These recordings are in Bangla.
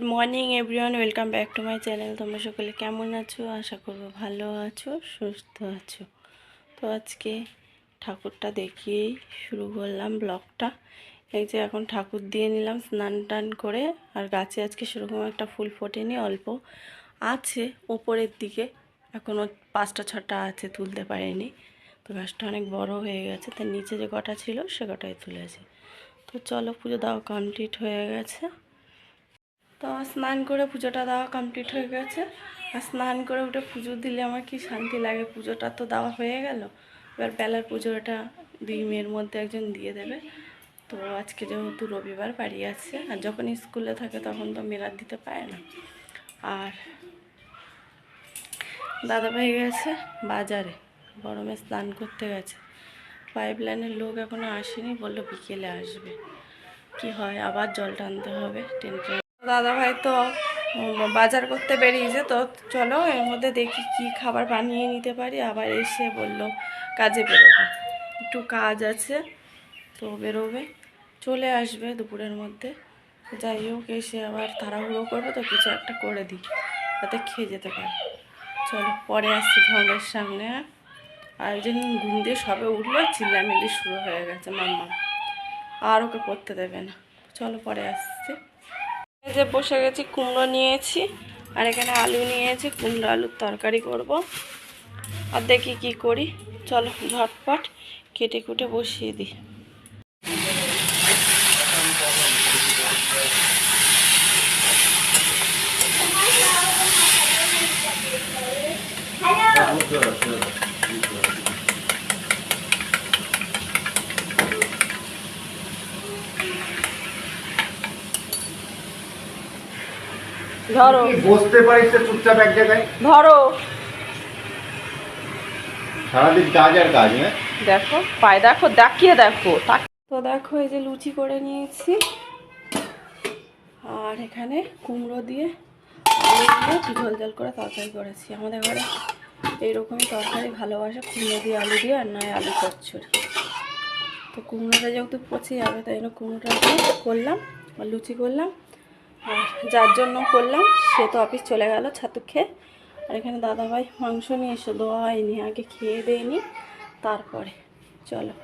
Good morning everyone welcome back to my channel তোমরা সকলে কেমন আছো? আশা করব ভালো আছো, সুস্থ আছো। তো আজকে ঠাকুরটা দেখিয়েই শুরু করলাম ব্লগটা। এই যে এখন ঠাকুর দিয়ে নিলাম স্নান টান করে। আর গাছে আজকে সেরকম একটা ফুল ফোটেনি, অল্প আছে ওপরের দিকে। এখনও পাঁচটা, ছটা আছে, তুলতে পারিনি। তো গাছটা অনেক বড় হয়ে গেছে। তার নিচে যে কটা ছিল, সে কটাই তুলেছে। তো চলো পুজো দেওয়া কমপ্লিট হয়ে গেছে। তো স্নান করে পুজোটা দেওয়া কমপ্লিট হয়ে গেছে। আর স্নান করে উঠে পুজো দিলে আমার কি শান্তি লাগে? পুজোটা তো দেওয়া হয়ে গেল। এবার বেলার পুজোটা দুই মেয়ের মধ্যে একজন দিয়ে দেবে। তো আজকে যেহেতু রবিবার, বাড়ি আছে। আর যখন স্কুলে থাকে তখন তো মেয়েরা দিতে পারে না। আর দাদা ভাই গেছে বাজারে। গরমে স্নান করতে গেছে। পাইপ লাইনের লোক এখনও আসেনি। বলল বিকেলে আসবে। কি হয়? আবার জল টানতে হবে। টেনশন দাদা ভাই তো বাজার করতে বেরিয়েছে, তো চলো এর মধ্যে দেখি কি খাবার বানিয়ে নিতে পারি। আবার এসে বলল, কাজে বেরোবে। একটু কাজ আছে, তো বেরোবে, চলে আসবে দুপুরের মধ্যে। যাই হোক, এসে আবার তাড়াহুড়ো করবে, তো কিছু একটা করে দিই, যাতে খেয়ে যেতে পারে। চলো, পরে আসছি তোমাদের সামনে হ্যাঁ? আর একজন ঘুম দিয়ে সবে উঠল, চিল্লামিল্লি শুরু হয়ে গেছে, মাম্মা। আর ওকে পড়তে দেবে না। চলো, পরে আসছি। যে বসে গেছি, কুমড়ো নিয়েছি, আর এখানে আলু নিয়েছি, কুমড়ো আলুর তরকারি করব। আর দেখি কি করি। চলো ঝটপট, কেটে কুটে বসিয়ে দিই। ধরো। বসতে পারিস চুপচাপ এক জায়গায়? ধরো। সারাদিন কাজ আর কাজ হ্যাঁ? দেখো পায়ে দেখো দেখিয়ে দেখো। তাক- তো দেখো এই যে লুচি করে নিয়েছি। আর এখানে কুমড়ো দিয়ে আলু দিয়ে ঝোল ঝোল করে তরকারি করেছি। আমাদের ঘরে এইরকমই তরকারি ভালোবাসে কুমড়ো দিয়ে আলু দিয়ে আর নয় আলু চচ্চড়ি তো কুমড়োটা যেহেতু পচে যাবে তাই জন্য কুমড়োটা দিয়ে করলাম আর লুচি করলাম। যার জন্য করলাম, সে তো অফিস চলে গেল ছাতু খেয়ে। আর এখানে দাদাভাই মাংস নিয়ে এসে দেওয়া হয়নি, আগে খেয়ে দেয়নি তারপরে চলো।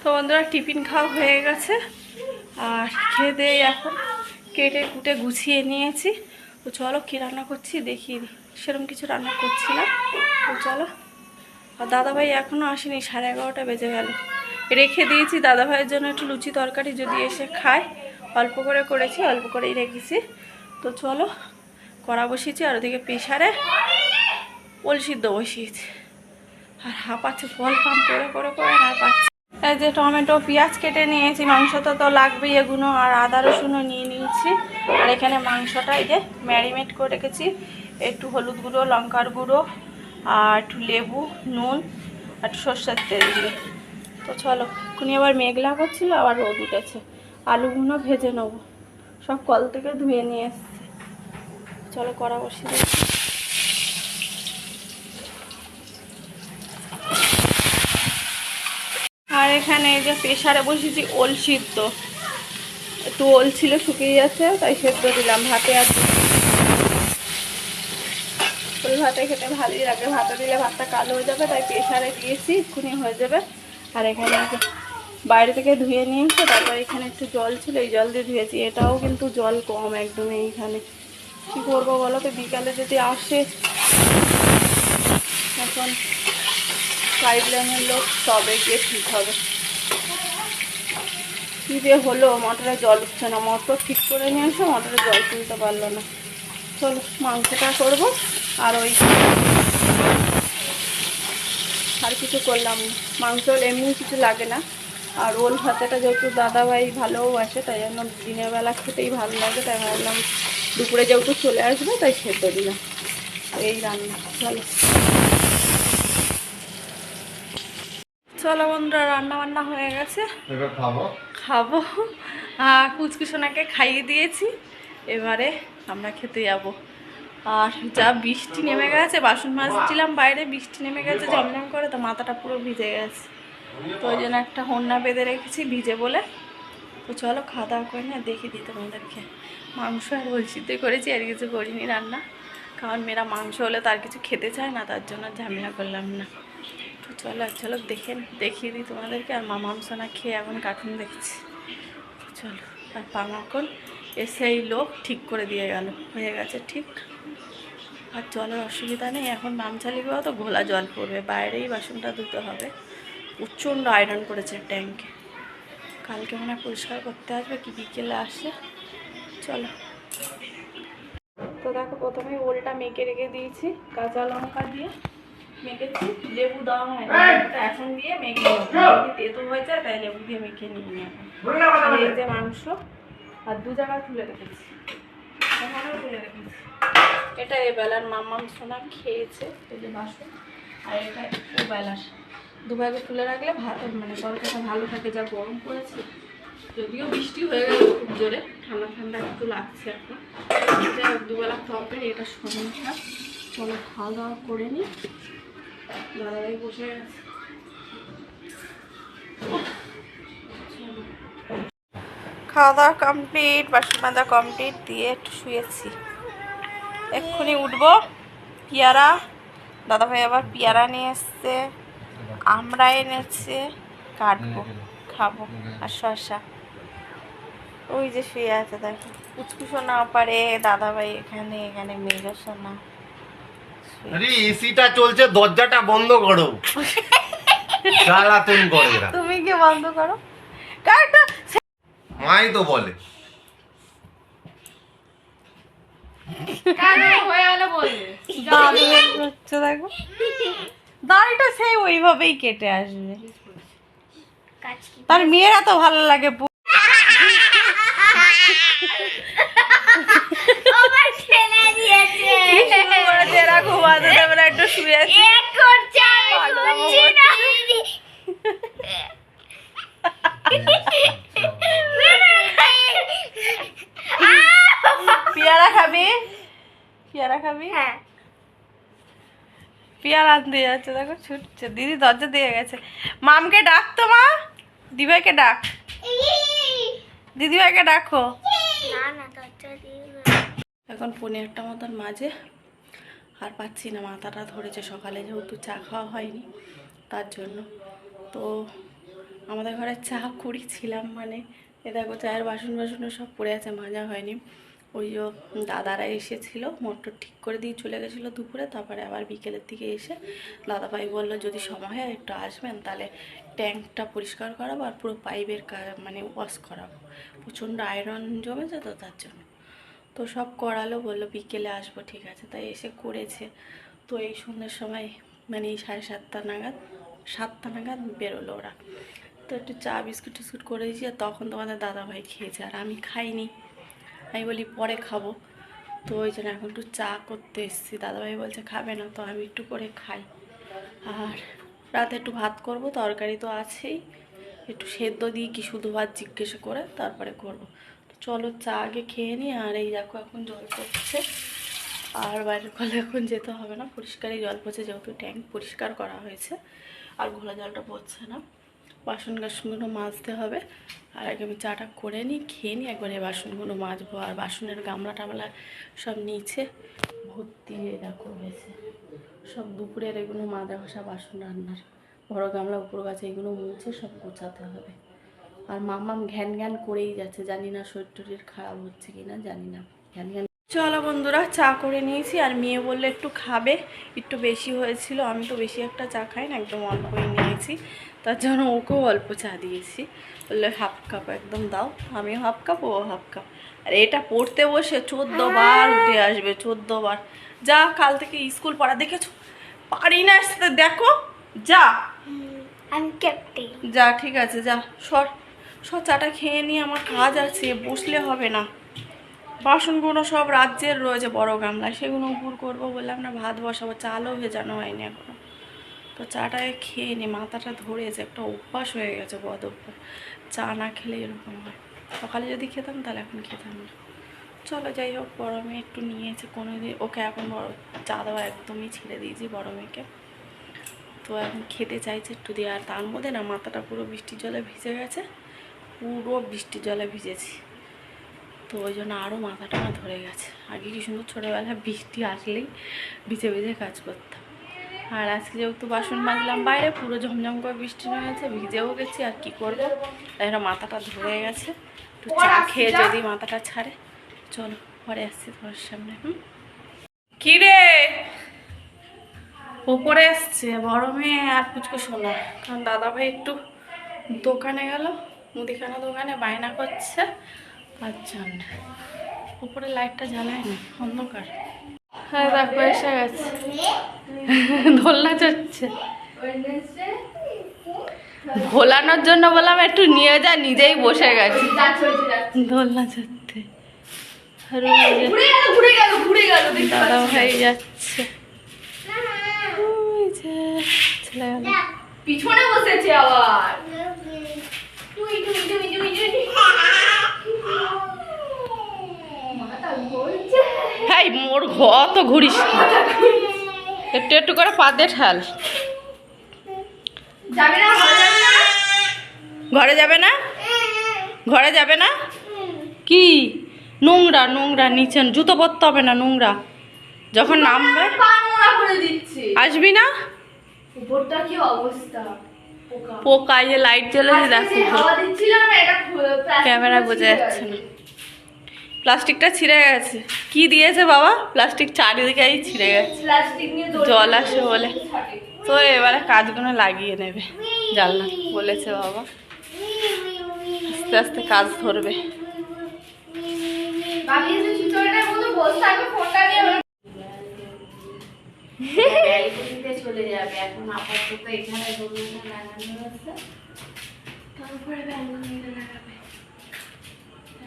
তো বন্ধুরা, টিফিন খাওয়া হয়ে গেছে, আর খেয়ে দিয়ে এখন কেটে কুটে গুছিয়ে নিয়েছি। তো চলো কী রান্না করছি দিই। সেরকম কিছু রান্না করছি না তো চলো। আর দাদাভাই এখনও আসেনি, সাড়ে এগারোটা বেজে গেল। রেখে দিয়েছি দাদাভাইয়ের জন্য একটু লুচি তরকারি যদি এসে খায় অল্প করে করেছি, অল্প করেই রেখেছি। তো চলো, কড়া বসিয়েছি, আর ওদিকে প্রেশারে ওল সিদ্ধ বসিয়েছি। আর হাঁপাচ্ছে ফল পাম করে করে করে আর পাচ্ছে এই যে টমেটো, পেঁয়াজ কেটে নিয়েছি মাংসটা তো লাগবেই এগুলো আর আদা রসুনও নিয়ে নিয়েছি। আর এখানে মাংসটা এই যে ম্যারিনেট করে রেখেছি। একটু হলুদ গুঁড়ো, লঙ্কার গুঁড়ো, আর একটু লেবু, নুন, আর সর্ষের তেল দিয়ে। তো চলো, এক্ষুনি আবার মেঘলা করছিল, আবার রোদ উঠেছে। আলুগুলো ভেজে নেব। সব কল থেকে ধুয়ে নিয়ে এসছে। চলো কড়া বসিয়ে দিচ্ছি আর এখানে এই যে প্রেশারে বসেছি ওল সিদ্ধ। একটু ওল ছিল, শুকিয়ে যাচ্ছে, তাই সেদ্ধ দিলাম ভাতে আছে ওই ভাতে খেতে ভালোই লাগে। ভাতে দিলে ভাতটা কালো হয়ে যাবে, তাই প্রেশারে দিয়েছি, এক্ষুনি হয়ে যাবে। আর এখানে বাইরে থেকে ধুয়ে নিয়ে এসে তারপর এখানে একটু জল ছিল, এই জল দিয়ে ধুয়েছি। এটাও কিন্তু জল কম একদম এইখানে। কী করব বলো তো, বিকালে যদি আসে, এখন পাইপ লাইনের লোক, তবে গিয়ে ঠিক হবে। কী যে হলো মোটরে জল উঠছে না। মোটর ঠিক করে নিয়ে এসে মোটরে জল তুলতে পারল না। চলো, মাংসটা করব, আর ওই আর কিছু করলাম মাংস এমনি কিছু লাগে না। আর ওল ভাতাটা যেহেতু দাদা দাদাভাই ভালোবাসে তাই জন্য দিনের বেলা খেতেই ভালো লাগে তাই ভাবলাম দুপুরে যেহেতু চলে আসবে তাই খেতে দিলাম এই রান্না চলো। চলো বন্ধুরা রান্না বান্না হয়ে গেছে। খাব। আহ, কুচকুসোনাকে খাইয়ে দিয়েছি। এবারে আমরা খেতে যাব। আর যা বৃষ্টি নেমে গেছে বাসন মাজছিলাম বাইরে বৃষ্টি নেমে গেছে ঝমঝম করে তো মাথাটা পুরো ভিজে গেছে। তো ওই জন্য একটা হন্যা বেঁধে রেখেছি ভিজে বলে। তো চলো খাওয়া দাওয়া করে না দেখে দিই তোমাদেরকে। মাংস আর বলছিতে করেছি, আর কিছু করিনি রান্না। কারণ মেয়েরা মাংস হলে তার কিছু খেতে চায় না, তার জন্য ঝামেলা করলাম না। তো চলো আর চলো দেখে দেখিয়ে দিই তোমাদেরকে। আর মা মাংস না খেয়ে এখন কার্টুন দেখছি। চলো, আর পাঙাকন এসে এই লোক ঠিক করে দিয়ে গেল, হয়ে গেছে ঠিক। আর জলের অসুবিধা নেই, এখন নাম চালিয়ে তো ঘোলা জল পড়বে, বাইরেই বাসনটা ধুতে হবে। প্রচণ্ড আয়রন করেছে ট্যাঙ্কে কালকে মনে হয় পরিষ্কার করতে আসবে কি বিকেলে আসে। চলো। তো দেখো প্রথমে ওলটা মেখে রেখে দিয়েছি কাঁচা লঙ্কা দিয়ে মেখেছি লেবু দেওয়া হয় না তো এখন দিয়ে মেখে তেতো হয়ে যায় তাই লেবু দিয়ে মেখে নিয়ে নি এই যে মাংস আর দু জায়গায় তুলে রেখেছি। এখানেও তুলে রেখেছি। এটা এ বেলার মাম্মাম সোনা খেয়েছে। এই যে বাসন আর এটা ও বেলার। দুভাগে তুলে রাখলে মানে তরকারিটা ভালো থাকে, যা গরম পড়েছে। যদিও বৃষ্টি হয়ে গেল খুব জোরে, ঠান্ডা ঠান্ডা একটু লাগছে এখন। দুবেলা তরকারি এটা সমস্যা চলো খাওয়া দাওয়া করে নিই দাদাভাই বসে গেছে খাওয়া দাওয়া কমপ্লিট, বাসন মাজা কমপ্লিট, দিয়ে একটু শুয়েছি। এক্ষুনি উঠবো। পেয়ারা, দাদাভাই আবার পেয়ারা নিয়ে এসছে। আমরা এনেছে কাটবো খাব আর শশা ওই যে শুয়ে আছে দেখো। কুচকুচো না পারে দাদাভাই এখানে এখানে মেঘা শুয়ে আরে এসিটা চলছে দরজাটা বন্ধ করো। জ্বালাতন করে তুমি কি বন্ধ করো? কারটা মাই তো বলে। দাঁড়িয়ে হচ্ছে দেখো। দাড়িটা সেই ওইভাবেই কেটে আসবে। তার মেয়েরা তো ভালো লাগে পু- কি শুরু করেছে এরা ঘুমাতে দেবে না, একটু শুয়ে আছি। করছে। পেয়ারা খাবি পেয়ারা খাবি পেয়ারা আনতে যাচ্ছে দেখো ছুটছে। দিদি দরজা দিয়ে গেছে। মামকে ডাক তো মা? দিভাইকে ডাক। দিদিভাইকে ডাকো। এখন পনেরোটা মতন মাঝে আর পাচ্ছি না মাথাটা ধরেছে সকালে যেহেতু চা খাওয়া হয়নি তার জন্য। তো আমাদের ঘরে চা কুড়িছিলাম মানে এ দেখো চায়ের বাসন বাসনও সব পড়ে আছে মাজা হয়নি। ওই যে দাদারা এসেছিল, মোটর ঠিক করে দিয়ে চলে গেছিল দুপুরে, তারপরে আবার বিকেলের দিকে এসে দাদাভাই বলল, যদি সময় হয় একটু আসবেন, তাহলে ট্যাঙ্কটা পরিষ্কার করাবো আর পুরো পাইপের মানে ওয়াশ করাবো। প্রচণ্ড আয়রন জমেছে তো তার জন্য। তো সব করালো, বলল, বিকেলে আসব, ঠিক আছে। তাই এসে করেছে। তো এই সন্ধ্যের সময় মানে এই সাড়ে সাতটা নাগাদ সাতটা নাগাদ বেরোলো ওরা। তো একটু চা বিস্কুট টিস্কুট করে দিয়েছি, আর তখন তোমাদের দাদাভাই খেয়েছে, আর আমি খাইনি। আমি বলি, পরে খাব। তো ওই জন্য এখন একটু চা করতে এসেছি। দাদাভাই বলছে, খাবে না তো, আমি একটু করে খাই। আর রাতে একটু ভাত করব, তরকারি তো আছেই। একটু সেদ্ধ দিই, কি শুধু ভাত জিজ্ঞেস করে তারপরে করব। চলো চা আগে খেয়ে নিই, আর এই দেখো এখন জল পড়ছে। আর বাইরের কলে এখন যেতে হবে না, পরিষ্কারই জল পড়ছে, যেহেতু ট্যাঙ্ক পরিষ্কার করা হয়েছে, আর ঘোলা জলটা পড়ছে না। বাসন গাসনগুলো মাজতে হবে। আর আগে আমি চাটা করে নিই, খেয়ে নিই, একবারে বাসনগুলো মাজবো। আর বাসনের গামলা টামলা সব নিচে ভর্তি দেখো হয়েছে সব দুপুরের এগুলো মাজা ঘষা বাসন রান্নার। বড় গামলা, উপর গাছে এগুলো মুছে সব গোছাতে হবে। আর মামাম ঘ্যান ঘ্যান করেই যাচ্ছে। জানি না শরীর টরীর খারাপ হচ্ছে কিনা, জানি না। ঘ্যান ঘ্যান চলো বন্ধুরা, চা করে নিয়েছি। আর মেয়ে বললে, একটু খাবে। একটু বেশি হয়েছিল। আমি তো বেশি একটা চা খাই না, একদম অল্পই নিয়েছি তার জন্য ওকেও অল্প চা দিয়েছি। বলল হাফ কাপ একদম দাও। আমিও হাফ কাপ ও হাফ কাপ। আর এটা পড়তে বসে চোদ্দ বার উঠে আসবে চোদ্দ বার। যা কাল থেকে স্কুল পড়া দেখেছ? পারি না আসতে দেখো যা। আমি যা ঠিক আছে যা সর। সর চাটা খেয়ে নিয়ে আমার কাজ আছে বসলে হবে না। বাসনগুলো সব রাজ্যের রয়েছে বড় গামলায় সেগুলো উপর করব বললাম না ভাত বসাবো চালও ভেজানো হয়নি এখনও। তো চাটাকে খেয়ে নি, মাথাটা ধরেছে, একটা অভ্যাস হয়ে গেছে বদ অভ্যাস। চা না খেলে এরকম হয়। সকালে যদি খেতাম, তাহলে এখন খেতাম না। চলো যাই হোক, বড় মেয়ে একটু নিয়েছে কোনো দিন ওকে এখন বড়, চা দেওয়া একদমই ছেড়ে দিয়েছি বড় মেয়েকে। তো এখন খেতে চাইছে একটু দিয়ে। আর তার মধ্যে না, মাথাটা পুরো বৃষ্টির জলে ভিজে গেছে। পুরো বৃষ্টির জলে ভিজেছি। তো ওই জন্য আরও মাথাটা না ধরে গেছে। আগে কি সুন্দর ছোটোবেলায় বৃষ্টি আসলেই ভিজে ভিজে কাজ করতাম। আর আজকে যেহেতু বাসন মাজলাম বাইরে পুরো ঝমঝম করে বৃষ্টি নেমেছে ভিজেও গেছি আর কি করব? তাই মাথাটা ধরে গেছে। একটু চা খেয়ে যদি মাথাটা ছাড়ে। চলো পরে আসছি তোমার সামনে হুম? রে ওপরে এসছে বড় মেয়ে আর পুচকু শোনা কারণ দাদা ভাই একটু দোকানে গেল মুদিখানা দোকানে বায়না করছে। জন্য উপরে লাইটটা জ্বালায় না অন্ধকার। হ্যাঁ দেখো এসে গেছে। দোলনা চড়ছে। ভোলানোর জন্য বললাম একটু নিয়ে যা নিজেই বসে গেছে। দোলনা চড়তে। দাদা ভাই যাচ্ছে। পিছনে বসেছে আবার। মোর ঘ তো ঘুরিস না। একটু একটু করে পা দিয়ে ঠাল। ঘরে যাবে না? ঘরে যাবে না? কি? নোংরা নোংরা নিচে জুতো পরতে হবে না নোংরা। যখন নামবে পা নোংরা করে দিচ্ছে। আসবি না? উপরটা কি অবস্থা? পোকা। পোকা এই যে লাইট জ্বলেছে দেখো। ক্যামেরা বোঝা যাচ্ছে না। প্লাস্টিকটা ছিঁড়ে গেছে। কি দিয়েছে বাবা? প্লাস্টিক চারিদিকেই ছিঁড়ে গেছে। জল আসে বলে। তো এবারে কাজগুলো লাগিয়ে নেবে। জানলা বলেছে বাবা। আস্তে আস্তে কাজ ধরবে। চলে যাবে। এখন আপাতত এখানে লাগানো আছে তারপরে লাগাবে।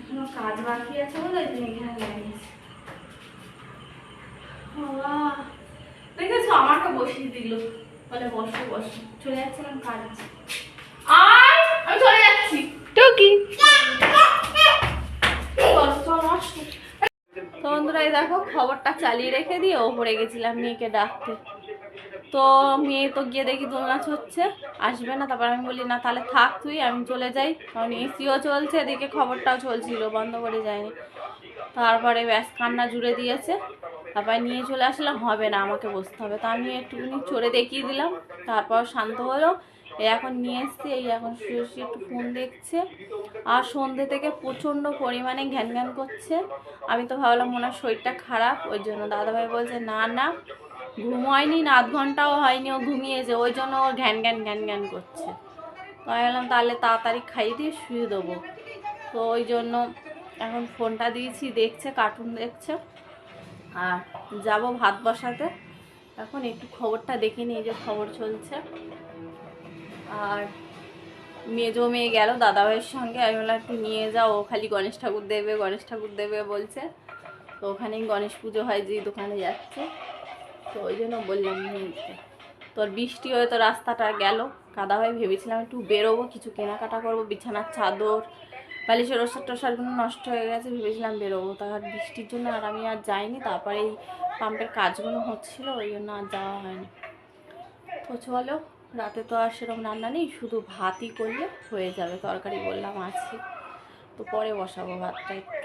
এখনও কাজ বাকি আছে বলে ওই জন্য এখানে লাগিয়েছে বাবা দেখেছ? আমাকে বসিয়ে দিল। বলে বসো বসো। চলে যাচ্ছিলাম কাজ। আছে আয় আমি চলে যাচ্ছি। টুকি। তো বন্ধুরা দেখো খবরটা চালিয়ে রেখে দিয়ে ওপরে গেছিলাম মেয়েকে ডাকতে। তো মেয়ে তো গিয়ে দেখি দোলনা হচ্ছে আসবে না। তারপর আমি বলি, না, তাহলে থাক তুই, আমি চলে যাই। কারণ এসিও চলছে, এদিকে খবরটাও চলছিল, বন্ধ করে যায়নি। তারপরে ব্যাস কান্না জুড়ে দিয়েছে। তারপরে নিয়ে চলে আসলাম, হবে না, আমাকে বসতে হবে। তো আমি একটুখানি চড়ে দেখিয়ে দিলাম। তারপর শান্ত হলো, এই এখন নিয়ে এসছি, এই এখন শুয়ে শুয়ে একটু ফোন দেখছে। আর সন্ধ্যে থেকে প্রচণ্ড পরিমাণে ঘ্যান ঘ্যান করছে। আমি তো ভাবলাম হয় শরীরটা খারাপ, ওই জন্য দাদাভাই বলছে, না না ঘুম হয়নি না আধ ঘন্টাও হয়নি, ও ঘুমিয়েছে ওই জন্য ও ঘ্যান ঘ্যান ঘ্যান ঘ্যান করছে। তো আমি বললাম, তাহলে তাড়াতাড়ি খাইয়ে দিয়ে শুয়ে দেবো। তো ওই জন্য এখন ফোনটা দিয়েছি, দেখছে কার্টুন দেখছে। আর যাব ভাত বসাতে। এখন একটু খবরটা দেখে নিই যে খবর চলছে। আর মেজো মেয়ে গেল দাদাভাইয়ের সঙ্গে। আমি বললাম, একটু নিয়ে যাও, ও খালি গণেশ ঠাকুর দেবে, গণেশ ঠাকুর দেবে বলছে। তো ওখানেই গণেশ পুজো হয় যে দোকানে যাচ্ছে। তো ওই জন্য বললাম তোর বৃষ্টি হয়ে তো রাস্তাটা গেল। কাদা হয়ে ভেবেছিলাম একটু বেরোবো, কিছু কেনাকাটা করব, বিছানার চাদর, বালিশের ওষুধ টসারগুলো নষ্ট হয়ে গেছে, ভেবেছিলাম বেরোবো। তার বৃষ্টির জন্য আর আমি আর যাইনি, তারপরে এই পাম্পের কাজগুলো হচ্ছিল, ওই জন্য আর যাওয়া হয়নি। তো চলো, রাতে তো আর সেরকম রান্না নেই, শুধু ভাতই করলে হয়ে যাবে, তরকারি বললাম আছে তো পরে বসাবো ভাতটা একটু।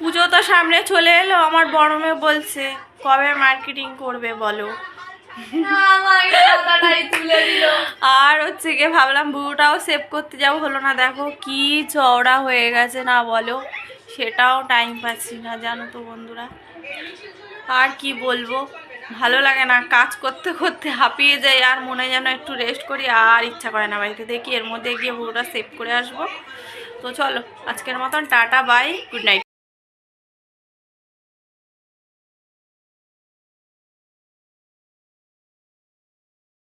পুজো তো সামনে চলে এলো, আমার বড় মেয়ে বলছে, কবে মার্কেটিং করবে বলো? আর হচ্ছে গিয়ে ভাবলাম বুড়োটাও সেভ করতে যাব, হলো না দেখো কি চওড়া হয়ে গেছে না বলো, সেটাও টাইম পাচ্ছি না, জানো তো বন্ধুরা। আর কি বলব, ভালো লাগে না, কাজ করতে করতে হাঁপিয়ে যাই, আর মনে যেন একটু রেস্ট করি, আর ইচ্ছা করে না বাড়িতে। দেখি এর মধ্যে গিয়ে বুড়োটা সেভ করে আসব। তো চলো, আজকের মতন টাটা বাই গুড নাইট